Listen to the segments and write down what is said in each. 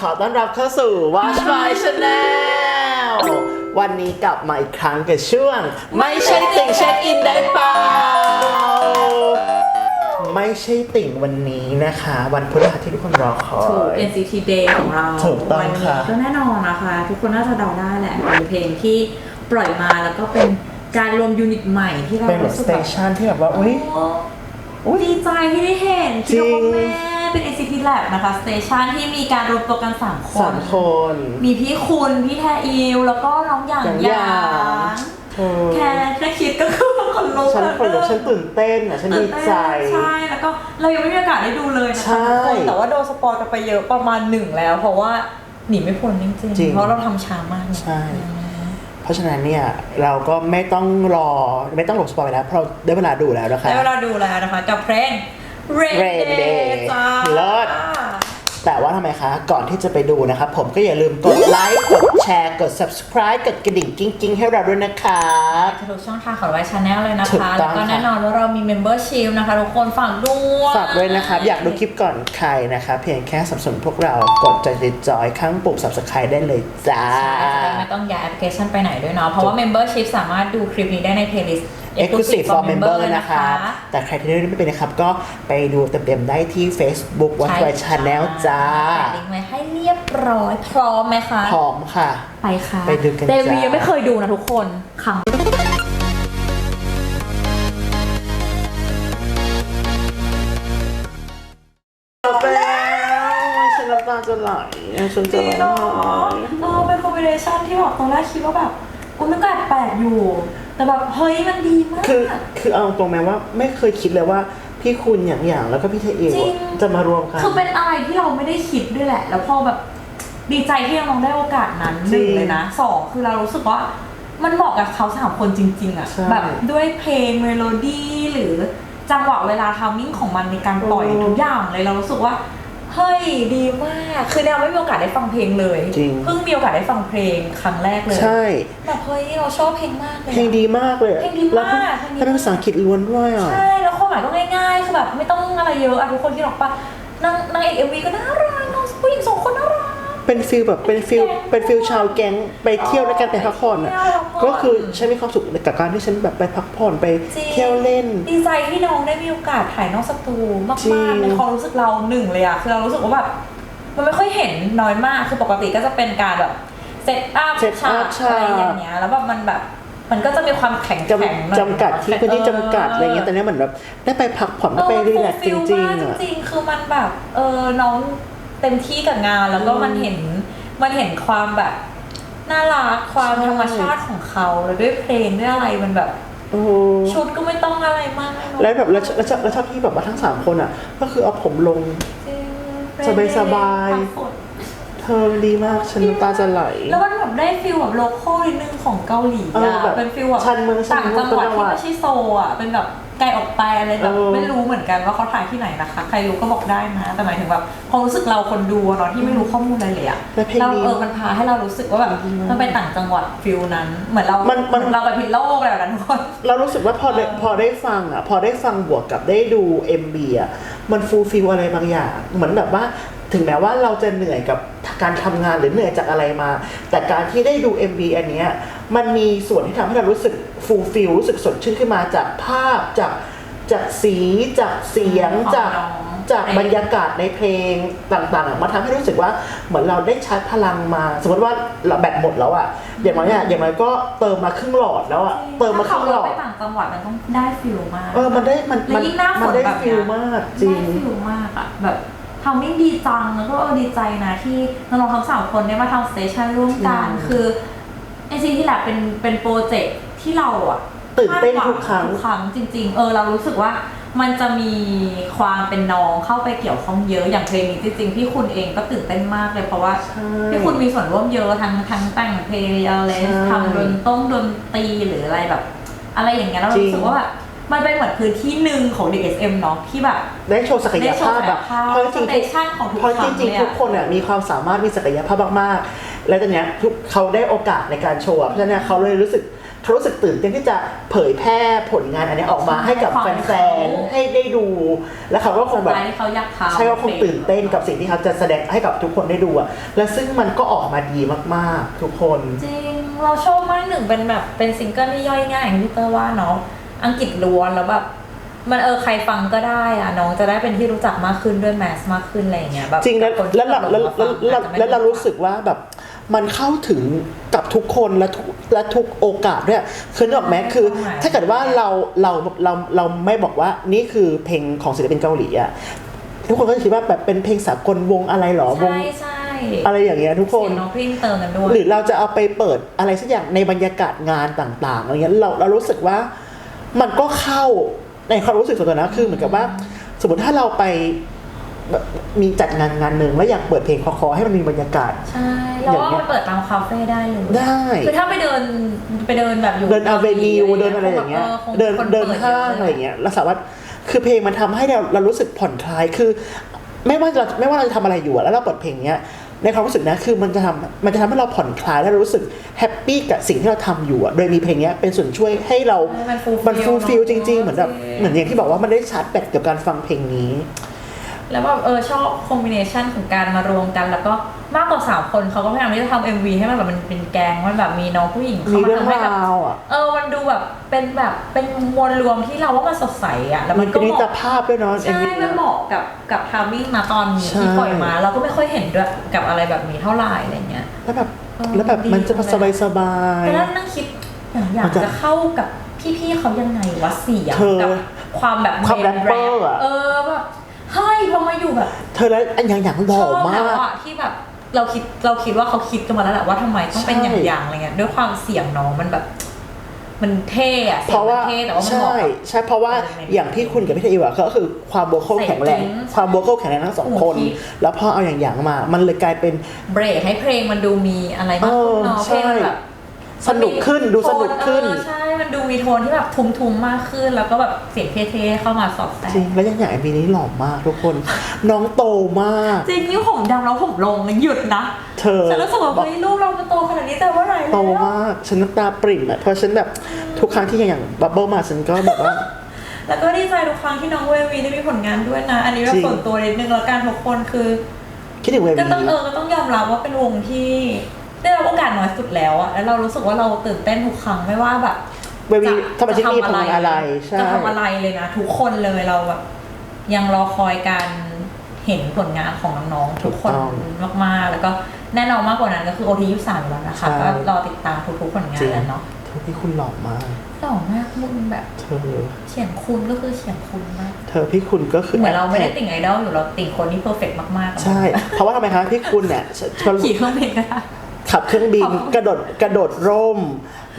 ขอต้อนรับเข้าสู่ Watch My Channel วันนี้กลับมาอีกครั้งกับช่วง ไม่ใช่ติ่งเช็คอินได้เปล่า ไม่ใช่ติ่งวันนี้นะคะ วันพฤหัสที่ทุกคนรอคอถูก ย NCT Day ของเราถูกต้องวันี้ค่ะก็แน่นอนนะคะ ทุกคนน่าจะเดาได้แหละเป็นเพลงที่ปล่อยมาแล้วก็เป็นการรวมยูนิตใหม่ที่เราเป็นแบบรู้สสึกเตแบบชันที่แบบว่า อุ้ย โอ้ดีใจที่ได้เห็นจริที่งพ่อแม่ เป็น NCT Lab นะคะสเตชันที่มีการรวมตัวกัน 3 คน สามคน มีพี่คุณพี่แทอิวแล้วก็น้องหยางอย่างหหยายาง งเธอแค่แค่คิดก็คือคนลุกฉันคนลุกแล้วฉันตื่นเต้นอะฉันดีใจ ใช่แล้วก็เรายังไม่มีโอกาสได้ดูเลยนะใช่คะทุกคนแต่ว่าโดนสปอยกันไปเยอะประมาณหนึ่งแล้ว เพราะว่าหนีไม่พ้นจริงจริงๆ เพราะเราทำช้ามากเนี่ยใช่ เพราะฉะนั้นเนี่ย เราก็ไม่ต้องรอไม่ต้องหลบสปอยไปแล้วเพราะเราได้เวลาดูแล้วนะคะ ได้เวลาดูแล้วนะคะ กับเพลง Rain Rain Day Day จ้าเลิศ แต่ว่าทำไมคะ ก่อนที่จะไปดูนะครับ ผมก็อย่าลืมกดไลค์ กดแชร์ กด subscribe กดกระดิ่งกิ้งๆให้เราด้วยนะครับ ทุกช่องทางของไวชาแนลเลยนะถูกคะ ต้แล้องวก็ค่ะ แน่นอนว่าเรามี Membership นะคะ ทุกคนฝากด้วยฝากด้วยนะครับ อยากดูคลิปก่อนใครนะคะ เพียงแค่สนับสนุนพวกเรากดใจจอยๆข้างปุ่ม subscribe ได้เลยจ้า ใช่จะได้ไม่ต้องย้ายแอปพลิเคชันไปไหนด้วยเนาะ เพราะว่า Membership สามารถดูคลิปนี้ได้ใน playlist Exclusive for Member นะคะ แต่ใครที่ไม่เป็นนะครับ ก็ไปดูเต็มๆได้ที่ Facebook Watch ใช่ My Channel จ้าแปะลิงก์ไว้ให้เรียบร้อย พร้อมไหมคะ พร้อมค่ะ ไปค่ะไปดูกันเดวีจ้ายังไม่เคยดูนะทุกคนครั้งจบแล้วฉันน้ำตาจะไหลฉันจะดีร้องเนาะไห้เออเป็นคอมบิเนชันที่แบบตอนแรกคิดว่าแบบ กูไม่กล้าแปลกอยู่ แต่แบบเฮ้ยมันดีมาก คือคือเอาตรงไหมว่าไม่เคยคิดเลยว่าพี่คุณอย่างอย่างแล้วก็พี่เทเอจริง จะมารวมกัน คือเป็นอะไรที่เราไม่ได้คิดด้วยแหละ แล้วพอแบบดีใจที่น้องได้โอกาสนั้นหนึ่งจริงเลยนะสองคือเรารู้สึกว่ามันเหมาะกับเขาสามคนจริง ๆอะใช่แบบด้วยเพลงเมโลดี้หรือจังหวะเวลาทามมิ่งของมันในการปล่อยโอ้ทุกอย่างเลยเรารู้สึกว่า เฮ้ยดีมาก คือเราไม่มีโอกาสได้ฟังเพลงเลยจริง เพิ่งมีโอกาสได้ฟังเพลงครั้งแรกเลยใช่ แบบเฮ้ยเราชอบเพลงมากเลยอะเพลงดีมากเลยอะเพลงดีมากแล้วเพลงดีมากถ้าเป็นภาษาอังกฤษล้วนด้วยอะ ใช่แล้วความหมายก็ง่ายๆคือแบบไม่ต้องอะไรเยอะอะทุกคนที่หรอกปะนางนางเอกเอ็มวีก็น่ารักน้องผู้หญิงสองคนน่ารัก เป็นฟิลแบบเป็นฟิลเป็นฟิลชาวแก๊งไปเที่ยวด้วยกันไปพักผ่อนอะไปเที่ยวพั กผ่อนก็คือฉันมีความสุขกับการที่ฉันแบบไปพักผ่อนไปจริงเที่ยวเล่น ดีใจที่น้องได้มีโอกาสถ่ายนอกสตูมาจริกงๆในความรู้สึกเราหนึ่งเลยอะคือเรารู้สึกว่าแบบมันไม่ค่อยเห็นน้อยมากคือปกติก็จะเป็นการแบบเซตอัพ set ฉาก up ฉากอะไรอย่างเงี้ยแล้วแบบมันแบบมันก็จะมีความแข็งจแข็งหน่อยำจำกัดที่พื้นที่จำกัดอะไรเงี้ยแต่เนี้ยเหมือนแบบได้ไปพักผ่อนได้ไปรีแลกซ์จริงๆๆอะจริงๆ คือมันแบบ เออน้องเต็มที่กับงานแล้วก็มันเห็นมันเห็นความแบบ น่ารักความใช่ธรรมชาติของเขาแล้วด้วยเพลงด้วยอะไรมันแบบโอ้โหชุดก็ไม่ต้องอะไรมากเนอะแล้วแบบแล้วแล้วชอบแล้วชอบที่แบบว่าทั้งสามคนอะ ก็คือเอาผมลง จริงสบายสบายพักผ่อนเธอดีมากฉันน้ำตาจะไหล แล้วมันแบบได้ฟิลแบบโลคอลนิดนึงของเกาหลีเอออะแบบเป็นฟิลแบบชานเมืองชาต่านงเมืองจังหวัดจังหที่วัดไม่ใช่โซลอะเป็นแบบ ไกลออกไปอะไรแบบเออ ไม่รู้เหมือนกันว่าเขาถ่ายที่ไหนนะคะ ใครรู้ก็บอกได้นะ แต่หมายถึงแบบความรู้สึกเราคนดูอะเนาะที่ไม่รู้ข้อมูลอะไรเลยอะแต่เพลงเราดีเออมันพาให้เรารู้สึกว่าแบบดีมากมันเป็นต่างจังหวัดฟิลนั้น เหมือนเรามันมัน เราไปพิษโลกอะไรแบบนั้นทุกคน เรารู้สึกว่าพอได้เออพอได้ฟังอะ พอได้ฟังบวกกับได้ดู MB อะ มันฟูลฟิลอะไรบางอย่าง เหมือนแบบว่า ถึงแม้ว่าเราจะเหนื่อยกับการทำงานหรือเหนื่อยจากอะไรมา แต่การที่ได้ดู MB อันเนี้ยมันมีส่วนที่ทำให้เรารู้สึกฟูลฟิลรู้สึกสดชื่นขึ้นมาจากภาพจากจากสีจากเสียงของจากน้องจากบรรยากาศในเพลงต่างๆอะมาทำให้รู้สึกว่าเหมือนเราได้ชาร์จพลังมา สมมติว่าเราแบตหมดแล้วอะอย่างน้อยอะอย่างน้อยก็เติมมาครึ่งหลอดแล้วอะเติมมาครึ่งหลอดถ้าขับรถไปต่างจังหวัดมันต้องได้ฟิลมากเออมันได้มันและมันยิ่งหน้าฝมันนได้แบบฟิเนี้ลยมากจริงได้ฟิลมากอะแบบ ทำมิ่งดีจังแล้วก็เออดีใจนะที่น้องๆทั้งสามคนได้มาทำสเตชันร่วมกันอืมคือไอซีที่แลบเป็นเป็นโปรเจกต์ที่เราอะตื่นเต้นาดหวังทุกครั้งทุกครั้งจริง ๆ เออเรารู้สึกว่ามันจะมีความเป็นน้องเข้าไปเกี่ยวข้องเยอะอย่างเพลงนี้จริงๆพี่คุณเองก็ตื่นเต้นมากเลยเพราะว่าใช่พี่คุณมีส่วนร่วมเยอะทั้งทั้งแต่งเพลงอะไรใช่ทำดนต้งดนตรีหรืออะไรแบบ อะไรอย่างเงี้ยแล้วเราจริงรู้สึกว่าแบบ มันเป็นเหมือนพื้นที่หนึ่งของ DSM เนาะที่แบบได้โชว์ศักยภาพแบบได้โชว์ศักยภาพเพราะจริงๆสเตชันของทุกเพราะครั้จงริงเลยอะๆทุกคนเนี่ยมีความสามารถมีศักยภาพมากๆ และตอนเนี้ยทุกเขาได้โอกาสในการโชว์อะเพราะฉะนั้นเขาเลยรู้สึกเขารู้สึกตื่นเต้นที่จะเผยแพร่ผลงานอันนี้ออกมาให้กับแฟนๆให้ได้ดู แล้วเขาก็คงแบบสไตล์ที่เขาอยากทำใช่ว่าคงตื่นเต้นกับสิ่งที่เขาจะแสดงให้กับทุกคนได้ดูอะและซึ่งมันก็ออกมาดีมากๆ ทุกคนจริงเราชอบมากหนึ่งเป็นแบบเป็นซิงเกิลที่ย่อยง่ายอย่างที่เตอร์ว่าเนาะ อังกฤษล้วนแล้วแบบมันเออใครฟังก็ได้อะน้องจะได้เป็นที่รู้จักมากขึ้นด้วยแมสมากขึ้นอะไรอย่างเงี้ยแบบจริงแล้วคนที่แล้วเราแล้วฟัแล้วงแล้วอาจจะไม่แล้วเรารู้สึกว่าแบบมันเข้าถึงกับทุกคนและทุกและทุกโอกาสด้วยคือนึกออกไหมคือ ถ้าเกิดว่าเราเราเราเราไม่บอกว่านี่คือเพลงของศิลปินเกาหลีอะทุกคนก็จะคิดว่าแบบเป็นเพลงสากลวงอะไรหรอวงใช่ใช่อะไรอย่างเงี้ยทุกคนเสียงน้องพริ้งเติมกันด้วยหรือเราจะเอาไปเปิดอะไรสักอย่างในบรรยากาศงานต่าง ๆอะไรเงี้ยเราเรารู้สึกว่า มันก็เข้าในความรู้สึกส่วนตัวนะคือเหมือนกับว่า สมมติถ้าเราไปแบบมีจัดงานงานหนึ่งแล้วอยากเปิดเพลงคอๆให้มันมีบรรยากาศ ใช่เราอย่างว่าเงี้ยไปเปิดตามคาเฟ่ได้เลยได้ คือถ้าไปเดินไปเดินแบบอยู่เดินอเวนิวเดินอะไรอย่างเงี้ยคงเดินคนเดินปิห้างยะอะไรอย่างเงี้ยเราสามารถคือเพลงมันทำให้เราเรารู้สึกผ่อนคลายคือ ไม่ว่าเราไม่ว่าเราจะทำอะไรอยู่อะแล้วเราเปิดเพลงเนี้ย ในความรู้สึกนะคือมันจะทำมันจะทำให้เราผ่อนคลายและรู้สึกแฮปปี้กับสิ่งที่เราทำอยู่อะโดยมีเพลงเนี้ยเป็นส่วนช่วยให้เราให้มัน fulfill มันฟูลฟิลจริง ๆเนอะเหมือนแบบจริงเหมือนอย่างที่บอกว่ามันได้ชาร์จแบตกับการฟังเพลงนี้ แล้วแบบเออชอบคอมบิเนชันของการมารวมกัน แล้วก็มากกว่าสามคนเขาก็พยายามที่จะทำเอ็มวีให้มันแบบมันเป็นแกงมันแบบมีน้องผู้หญิงมีเข้ามาเรื่องทำให้แบบราวอะเออมันดูแบบเป็นแบบเป็นมวลรวมที่เราว่ามันสดใสอะแล้วมัมันนเป็ก็นเหมิตรมาะภาพด้วยเนาะ ใช่ MV มันเนี่ยเหมาะกับกับทามมิ่งมาตอนนี้ใช่ที่ปล่อยมา เราก็ไม่ค่อยเห็นด้วยกับอะไรแบบนี้เท่าไหร่อะไรเงี้ย แล้วแบบเออแล้วแบบดีมันจะจังเลยสบายสบาย แต่แล้วนั่งคิดอย่างอยามักนจะจะเข้ากับพี่ๆเขายังไงวะเสียงเธอกับความแบบความเมนแรปเปอร์อะ เออแบบ เฮ้ยพอมาอยู่แบบเธอแล้วอันอย่างอย่างหล่อชอบมาแล้วก อะที่แบบเราคิดเราคิดว่าเขาคิดกันมาแล้วแหละว่าทำไมต้องเป็นใช่ อย่างๆอะไรเงี้ยด้วยความเสียงน้องมันแบบ มันเท่อะเสีเพยงราะมัว่านเท่แต่ว่ามันเหใช่มาะกับ ใช่เพราะว่าในในอย่างที่คุณกับพี่เทอีวะก็คือความโวคอลใส่แข็งแรงจริงความโวคอลแข็งแรงทั้งสองคน โอ้โหแล้วพอเอาอย่างอย่างมา มันเลยกลายเป็น เบรกให้เพลงมันดูมีอะไรมากขึ้นเนาะเออเพลงมันใช่แบบสนุกขึ้นดูสนุกขึ้น เออใช่ มันดูมีโทนที่แบบทุ้มๆมากขึ้น แล้วก็แบบเสียงเท่ๆเข้ามาสอดแทรจริงกแล้วอย่างอย่างไอปีนี้หล่อมากทุกคน น้องโตมาก จริงนี่ผมดำแล้วผมลงหยุดนะ เธอฉันรู้สึกว่าบอกเฮ้ยลูกเรามันโตขนาดนี้แต่ว่าไหร่โตแล้วมาก ฉันน้ำตาปริ่มอะเพราะฉันแบบทุกครั้งที่อย่างบับเบิลมาฉันก็แบบว่าแล้วก็ดีใจทุกครั้งที่น้องเววีได้มีผลงานด้วยนะ อันนี้เราจริงส่วนตัวนิดนึงแล้วกันทุกคนคือคิดถึงเวก็วีต้องเออก็ต้องยอมรับว่าเป็นวงที่ได้รับโอกาสน้อยสุดแล้วอะแล้วเรารู้สึกว่าเราตื่นเต้นทุกครั้งไม่ว่าแบบ เววีจะทำอาชีพนี้จะทำอะไรใช่จะทำอะไรเลยนะ ทุกคนเลยเราแบบยังรอคอยการเห็นผลงานของน้องๆทุกคนมากๆ แล้วก็แน่นอนมากกว่านั้นก็คือโอทียุสามแล้วนะคะ ก็รอติดตามทุกๆผลงานแล้วเนาะทุกที่คุณหล่อมากหล่อมากมึงแบบเธอเฉียงคุณก็คือเฉียงคุณมาก เธอพี่คุณก็คือเหมือนเราไม่ได้ติ่งไอดอลอยู่เราติ่งคนที่เพอร์เฟกต์มากๆ ใช่ เพราะว่าทำไมคะพี่คุณเนี่ยชชขี่เครื่องบินก็ได้ขับเครื่องบินขับกระโดดกระโดดร่ม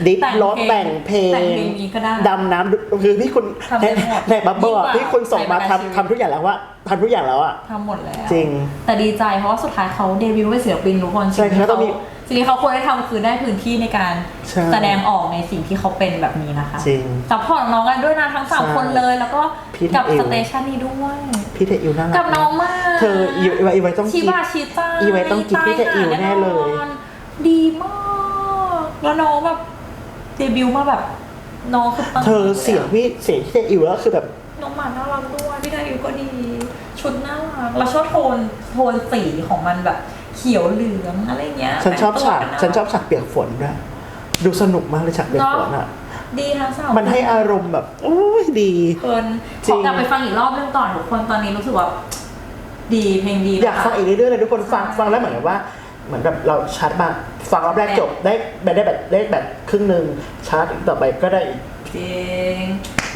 ดิฟแต่งรถเพลงแต่งเพลแต่งงเพลงนี้ก็ได้ดำน้ำคือพี่คุณทำในได้หมดในบับเบิ้ลอะยิ่งกว่าพี่คุณส่งมาใช้ประกันชีวิต ทำทำทุกอย่างแล้วว่าทำทุกอย่างแล้วอะ ทำหมดแล้วจริงแต่ดีใจเพราะว่าสุดท้ายเขาเดบิวต์เป็นศิลปินทุกคนใช่สิ่งที่เขาต้องมีสิ่งที่เขาควรได้ทำคือได้พื้นที่ในการใช่แสดงออกในสิ่งที่เขาเป็นแบบนี้นะคะจริงซัพพอร์ตน้องกันด้วยนะทั้งสามใช่คนเลย แล้วก็พี่กับเอว สเตชันนี้ด้วย พี่เทอิวน่ารักกับน้องมาก เธออีไว้อีไว้ต้องชิกิน บาชิต้าอีไว้ต้องกินพี่เทอิวแน่เลยตาหาแน่นอนดีมาก แล้วน้องแบบ เดบิวต์มาแบบน้องคือปังเธอเสียงพี่เสียงพี่เทอิวแล้วคือแบบน้องหมาน่ารักด้วยพี่เดบิวต์ก็ดี ชุดน่ารักแล้วชอบโทนโทนสีของมันแบบ เขียวเหลืองอะไรเงี้ยฉันชอบฉากแต่งตัวฉันชอบฉากเปียกฝนด้วยดูสนุกมากเลยฉากเปียกฝนอะดีทั้งสามมันให้อารมณ์แบบโอ้ยดีเพลินจริของกลับไปฟังอีกรอบนึงก่อนทุกคนตอนนี้รู้สึกว่าดีเพลงดี อยากฟังอีกเรื่อยๆเลยทุกคนฟังฟังแล้วเหมือนกับว่า เหมือนแบบเราชาร์จมาฟังรอบแรกจบได้แบบได้แบบได้แบบครึ่งหนึ่งชาร์จอีกต่อไปก็ได้อีกจริง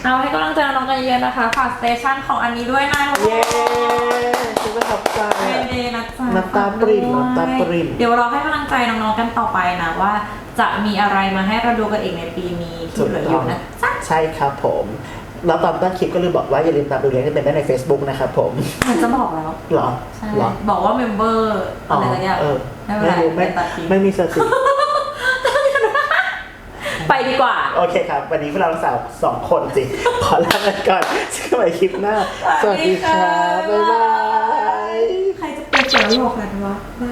เอาให้กำลังใจน้องกันเยอะๆนะคะ ฝากสเตชันของอันนี้ด้วยนะทุกคเย้นฉันประทับใจเมอะเดย์นะจ๊ะน้ำตาปริ่มฝกด้วยน้ำตาปริ่มเดี๋ยวเราให้กำลังใจน้องๆกันต่อไปนะว่าจะมีอะไรมาให้เราดูกันอีกในปีนี้ที่เหลืออยู่นะจ๊ะใช่ครับผมแล้วตอนต้นคลิปก็ลืมบอกว่าอย่าลืมตามดูเรียนกันเป็นได้ใน Facebook นะครับผมเหมือนจะบอกแล้วเหรอใช่เหรอบอกว่าเมมเบอร์อะไรสักอย่างเออ ไม่เป็นไรรู้ไม่เป็นตัดทิ้งไม่มีสติ ไปดีกว่า โอเคครับ วันนี้พวกเราสาวสองคนสิขอลาไปก่อนเจอกันใหม่คลิปหน้า สวัสดีครับ บ๊ายบาย ใครจะเปลี่ยนเสียงหลอกกันวะบาย